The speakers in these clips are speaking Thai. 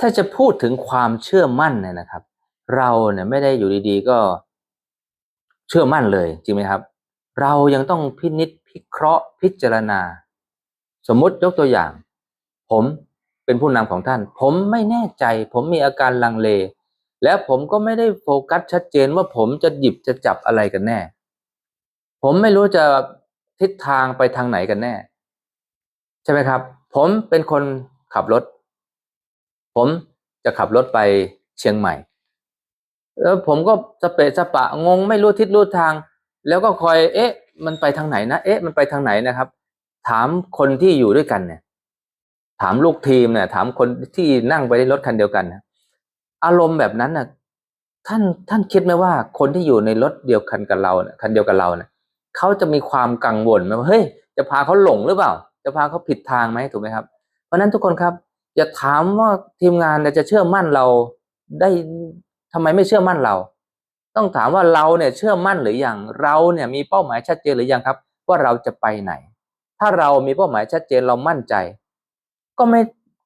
ถ้าจะพูดถึงความเชื่อมั่นเนี่ยนะครับ เราเนี่ยไม่ได้อยู่ดีๆก็เชื่อมั่นเลยจริงไหมครับ เรายังต้องพินิจพิเคราะห์พิจารณา สมมติยกตัวอย่าง ผมเป็นผู้นำของท่าน ผมไม่แน่ใจ ผมมีอาการลังเล แล้วผมก็ไม่ได้โฟกัสชัดเจนว่าผมจะหยิบจะจับอะไรกันแน่ ผมไม่รู้จะทิศทางไปทางไหนกันแน่ ใช่ไหมครับ ผมเป็นคนขับรถ ผมจะขับรถไปเชียงใหม่ แล้วผมก็สเปะสปะงงไม่รู้ทิศรู้ทาง แล้วก็คอย เอ๊ะ มันไปทางไหนนะเอ๊ะมันไปทางไหนนะครับ ถามคนที่อยู่ด้วยกันเนี่ย ถามลูกทีมเนี่ย ถามคนที่นั่งไปในรถคันเดียวกันนะอารมณ์แบบนั้นน่ะท่านท่านคิดไหมว่าคนที่อยู่ในรถเดียวกันกับเราเนี่ยคันเดียวกับเราเนี่ยเขาจะมีความกังวลไหมว่าเฮ้ยจะพาเขาหลงหรือเปล่า จะพาเขาผิดทางไหมถูกไหมครับ เพราะนั้นทุกคนครับ อย่าถามว่าทีมงานเนี่ยจะเชื่อมั่นเราได้ทำไมไม่เชื่อมั่นเรา ต้องถามว่าเราเนี่ยเชื่อมั่นหรือยังเราเนี่ยมีเป้าหมายชัดเจนหรือยังครับ ว่าเราจะไปไหน ถ้าเรามีเป้าหมายชัดเจนเรามั่นใจ ก็ไม่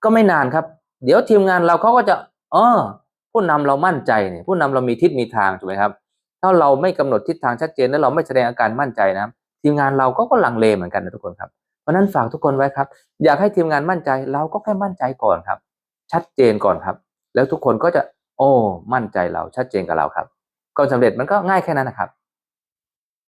ก็ไม่นานครับ เดี๋ยวทีมงานเราเขาก็จะเออผู้นำเรามั่นใจเนี่ยผู้นำเรามีทิศมีทางถูกไหมครับ ถ้าเราไม่กำหนดทิศทางชัดเจนแล้วเราไม่แสดงอาการมั่นใจนะทีมงานเราก็ก็ลังเลเหมือนกันนะทุกคนครับ เพราะนั้นฝากทุกคนไว้ครับ อยากให้ทีมงานมั่นใจเราก็แค่มั่นใจก่อนครับ ชัดเจนก่อนครับ แล้วทุกคนก็จะ โอ้ มั่นใจเราชัดเจนกับเราครับความสำเร็จมันก็ง่ายแค่นั้นนะครับ